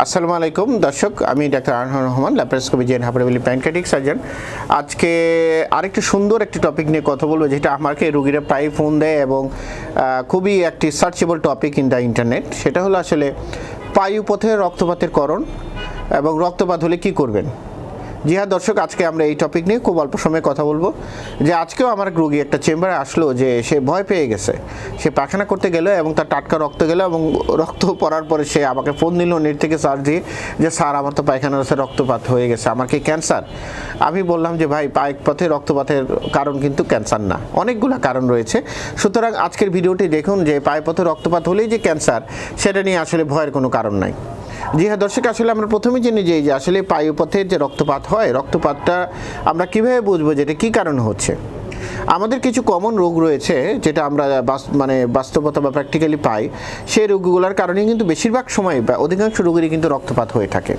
আসসালামু আলাইকুম, দর্শক, আমি ডাক্তার আনহার রহমান ল্যাপারোস্কোপি জেন হাফারেবিলি প্যানক্রেটিক সার্জন। আজকে আরেকটি সুন্দর একটি টপিক নিয়ে কথা বলব, যেটা আমাকে রুগীরা প্রায় ফোন দেয় এবং খুবই একটি searchable topic in the internet সেটা হলো আসলে পায়ুপথে রক্তপাতের করণ এবং রক্তপাত হলে কি করবেন? জি হ্যাঁ দর্শক, আজকে আমরা এই টপিক নিয়ে খুব অল্প সময়ে কথা বলব। যে আজকেও আমার রুগী একটা চেম্বারে আসলো যে সে ভয় পেয়ে গেছে। সে পায়খানা করতে গেল এবং তার টাটকা রক্ত গেল এবং রক্ত পড়ার পরে সে আমাকে ফোন দিল নেট থেকে সার্চ দিয়ে যে, স্যার, আমার তো পায়খানা রাস্তায় রক্তপাত হয়ে গেছে, আমার কি ক্যান্সার আমি বললাম যে, ভাই পায়ক পথে রক্তপাতের কারণ কিন্তু ক্যান্সার না। অনেকগুলো কারণ রয়েছে। সুতরাং আজকের ভিডিওটি দেখুন যে পায়পথে রক্তপাত হলেই যে ক্যান্সার সেটা নিয়ে আসলে ভয়ের কোনো কারণ নাই। জি হ্যাঁ দর্শক, আসলে আমরা প্রথমে জেনে যাই যে আসলে পায়ুপথের যে রক্তপাত হয়, রক্তপাতটা আমরা কীভাবে বুঝব যে এটা কী কারণে হচ্ছে? আমাদের কিছু কমন রোগ রয়েছে, যেটা আমরা মানে বাস্তবতা বা প্র্যাকটিক্যালি পাই, সেই রোগগুলোর কারণে কিন্তু বেশিরভাগ সময় বা অধিকাংশ রোগেরই কিন্তু রক্তপাত হয়ে থাকে।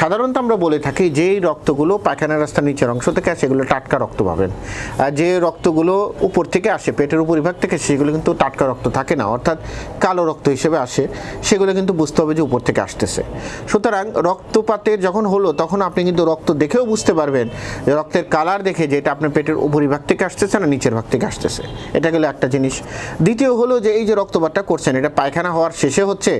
সাধারণত আমরা বলে থাকি, যেই রক্তগুলো পায়খানা রাস্তার নিচের অংশ থেকে আসে এগুলো টাটকা রক্ত পাবেন। আর যে রক্তগুলো উপর থেকে আসে, পেটের উপরিভাগ থেকে সেগুলো কিন্তু টাটকা রক্ত থাকে না, অর্থাৎ কালো রক্ত হিসেবে আসে, সেগুলো কিন্তু বুঝতে হবে যে উপর থেকে আসতেছে। সুতরাং রক্তপাতের যখন হলো, তখন আপনি কিন্তু রক্ত দেখেও বুঝতে পারবেন রক্তের কালার দেখে যে এটা আপনার পেটের উপরিভাগ থেকে আসতেছে না, নিচের ভাগ থেকে আসতেছে। এটা গেলে একটা জিনিস। দ্বিতীয় হলো যে এই যে রক্তপাতটা করছেন, এটা পায়খানা হওয়ার শেষে হচ্ছে,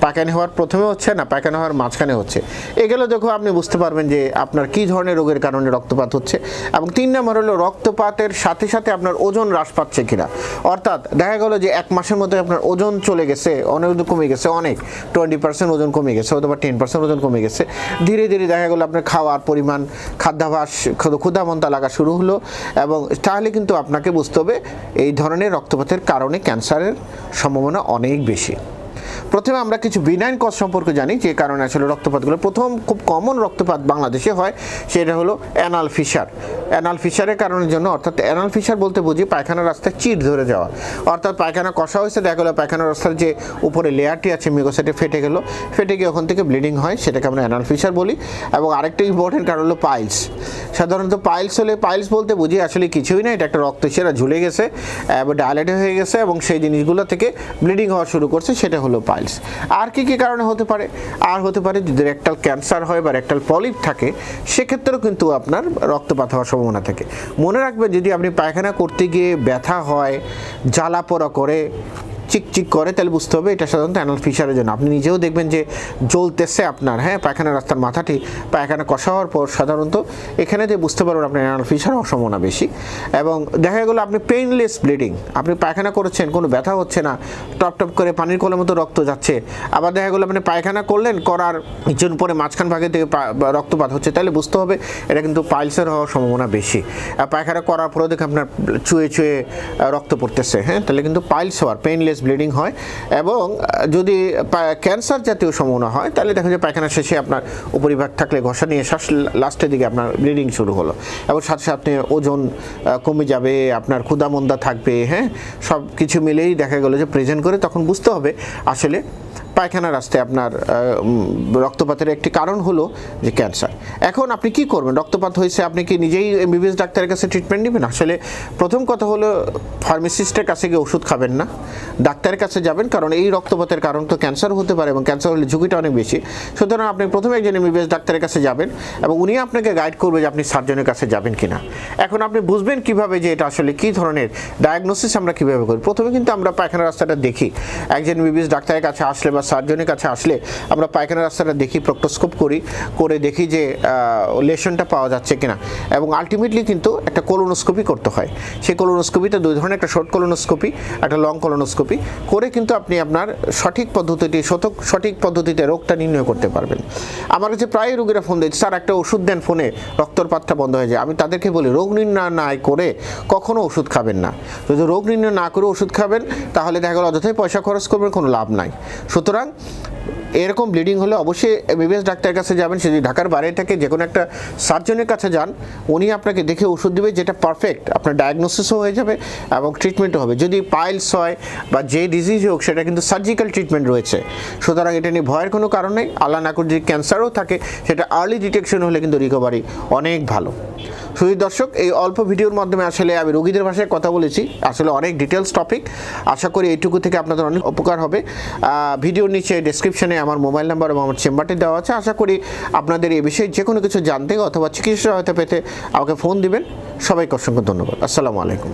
পায়খানা হওয়ার প্রথমে হচ্ছে না, পায়খানা হওয়ার মাঝখানে হচ্ছে। এগুলো দেখো আপনি বুঝতে পারবেন যে আপনার কি ধরনের রোগের কারণে রক্তপাত হচ্ছে। এবং তিন নম্বর হলো রক্তপাতের সাথে সাথে আপনার ওজন হ্রাস পাচ্ছে কিনা। অর্থাৎ দেখা গেলো যে এক মাসের মধ্যে আপনার ওজন চলে গেছে, অনেক কমে গেছে, অনেক। টোয়েন্টি পার্সেন্ট ওজন কমে গেছে, অথবা টেন পার্সেন্ট ওজন কমে গেছে। ধীরে ধীরে দেখা গেলো আপনার খাওয়ার পরিমাণ, খাদ্যাভাস, ক্ষুধামন্তা লাগা শুরু হলো। এবং তাহলে কিন্তু আপনাকে বুঝতে হবে এই ধরনের রক্তপাতের কারণে ক্যান্সারের সম্ভাবনা অনেক বেশি। প্রথমে আমরা কিছু বিনাইন কজ সম্পর্কে জানি, যে কারণে আসলে রক্তপাতগুলো, প্রথম খুব কমন রক্তপাত বাংলাদেশে হয়, সেটা হলো অ্যানাল ফিশার অ্যানাল ফিশারের কারণের জন্য, অর্থাৎ অ্যানাল ফিশার বলতে বুঝি পায়খানা রাস্তায় চিট ধরে যাওয়া। অর্থাৎ পায়খানা কষা হয়েছে, দেখা গেলো পায়খানা রাস্তার যে উপরে লেয়ারটি আছে, মিগোসাইটে ফেটে গেলো। ফেটে গিয়ে ওখান থেকে ব্লিডিং হয়, সেটাকে আমরা অ্যানাল ফিশার বলি। এবং আরেকটা ইম্পর্টেন্ট কারণ হলো পাইলস। সাধারণত পাইলস হলে, পাইলস বলতে বুঝি আসলে কিছুই না, এটা একটা রক্ত সেরা ঝুলে গেছে এবং ডায়ালেটে হয়ে গেছে, এবং সেই জিনিসগুলো থেকে ব্লিডিং হওয়া শুরু করছে, সেটা হলো পাইলস। আর কি কি কারণে হতে পারে? আর হতে পারে যদি রেকটাল ক্যান্সার হয় বা রেকটাল পলিপ থাকে, সেক্ষেত্রেও কিন্তু আপনার রক্তপাত হওয়ার সম্ভাবনা থাকে। মনে রাখবেন যদি আপনি পায়খানা করতে গিয়ে ব্যথা হয় জ্বালা পোড়া করে চিকচিক করে, তাহলে বুঝতে হবে এটা সাধারণত অ্যানাল ফিশারের জন্য। আপনি নিজেও দেখবেন যে জ্বলতেছে আপনার হ্যাঁ পায়খানা রাস্তার মাথাটি, পায়খানা কষা হওয়ার পর সাধারণত এখানে যে বুঝতে পারবেন আপনার অ্যানাল ফিশার হওয়ার বেশি। এবং দেখা গেলো আপনি পেইনলেস ব্লিডিং আপনি পায়খানা করেছেন, কোনো ব্যথা হচ্ছে না, টপ টপ করে পানির কলের মতো রক্ত যাচ্ছে, আবার দেখা গেলো আপনি পায়খানা করলেন, করার কিছুদিন পরে মাঝখান ভাগে থেকে রক্তপাত হচ্ছে, তাহলে বুঝতে হবে এটা কিন্তু পাইলসের হওয়ার সম্ভাবনা বেশি। আর পায়খানা করার পরেও দেখে আপনার চুয়ে চুয়ে রক্ত পড়তেছে হ্যাঁ তাহলে কিন্তু পাইলস হওয়ার পেইনলেস ব্লিডিং হয় এবং যদি ক্যান্সার জাতীয় সম্ভাবনা হয়, তাহলে দেখা যায় পায়খানা শেষে আপনার উপরিভাগ থাকলে ঘষা নিয়ে শ্বাস, লাস্টের দিকে আপনার ব্লিডিং শুরু হলো। এবং সাথে সাথে আপনি ওজন কমে যাবে, আপনার ক্ষুদামন্দা থাকবে হ্যাঁ? সব কিছু মিলেই দেখা গেলো যে প্রেজেন্ট করে তখন বুঝতে হবে আসলে পায়খানা রাস্তায় আপনার রক্তপাতের একটি কারণ হলো যে ক্যান্সার। এখন আপনি কি করবেন? রক্তপাত হয়েছে, আপনি কি নিজেই এমবিবিএস ডাক্তারের কাছে ট্রিটমেন্ট নেবেন? আসলে প্রথম কথা হলো ফার্মাসিস্টের কাছে গিয়ে ওষুধ খাবেন না। ডাক্তারের কাছে যাবেন, কারণ এই রক্তপাতের কারণ তো ক্যান্সার হতে পারে এবং ক্যান্সার হলে ঝুঁকিটা অনেক বেশি। সুতরাং আপনি প্রথমে একজন এমবিবিএস ডাক্তারের কাছে যাবেন এবং উনি আপনাকে গাইড করবে যে আপনি সার্জনের কাছে যাবেন কিনা। এখন আপনি বুঝবেন কীভাবে যে এটা আসলে কী ধরনের ডায়াগনোসিস আমরা কীভাবে করি। প্রথমে কিন্তু আমরা পায়খানা রাস্তাটা দেখি। একজন এমবিবিএস ডাক্তারের কাছে আসলে বা সার্জনের কাছে আসলে আমরা পায়খানা রাস্তাটা দেখি প্রক্টোস্কোপ করি, করে দেখি যে লেশনটা পাওয়া যাচ্ছে কিনা। এবং আলটিমেটলি কিন্তু একটা কোলোনোস্কোপি করতে হয়। সেই কোলোনোস্কোপিটা দুই ধরনের, একটা শর্ট কোলোনোস্কোপি একটা লং কোলোনোস্কোপি করে কিন্তু আপনি আপনার সঠিক পদ্ধতিটি শতক সঠিক পদ্ধতিতে রোগটা নির্ণয় করতে পারবেন। আমার কাছে প্রায় রোগীরা ফোন দিয়েছে স্যার, একটা ওষুধ দেন ফোনে রক্তপাতটা বন্ধ হয়ে যায়। আমি তাদেরকে বলি, রোগ নির্ণয় না করে কখনো ওষুধ খাবেন না। যদি রোগ নির্ণয় না করে ওষুধ খাবেন, তাহলে দেখা গেল অযথাই পয়সা খরচ করবেন, কোনো লাভ নাই। সুতরাং এরকম ব্লিডিং হলে অবশ্যই এমবিবিএস ডাক্তারের কাছে যাবেন। সে যদি ঢাকার বাইরে থেকে যে কোনো একটা সার্জনের কাছে যান। উনি আপনাকে দেখে ওষুধ দেবে যেটা পারফেক্ট আপনার ডায়াগনোসিসও হয়ে যাবে এবং ট্রিটমেন্টও হবে। যদি পাইলস হয় বা যে ডিজিজ হোক, সেটা কিন্তু সার্জিক্যাল ট্রিটমেন্ট রয়েছে। সুতরাং এটা নিয়ে ভয়ের কোনো কারণ নেই। আল্লাহ না করে যদি ক্যান্সারও থাকে, সেটা আর্লি ডিটেকশন হলে কিন্তু রিকভারি অনেক ভালো। শুধু দর্শক, এই অল্প ভিডিওর মাধ্যমে আসলে আমি রোগীদের ভাষায় কথা বলেছি। আসলে অনেক ডিটেলস টপিক আশা করি এইটুকু থেকে আপনাদের অনেক উপকার হবে। ভিডিওর নিচে ডিসক্রিপশনে আমার মোবাইল নাম্বার এবং আমার চেম্বারটি দেওয়া আছে। আশা করি আপনাদের এই বিষয়ে যে কোনো কিছু জানতে অথবা চিকিৎসা সহায়তা পেতে আমাকে ফোন দিবেন। সবাইকে অসংখ্য ধন্যবাদ। আসসালামু আলাইকুম।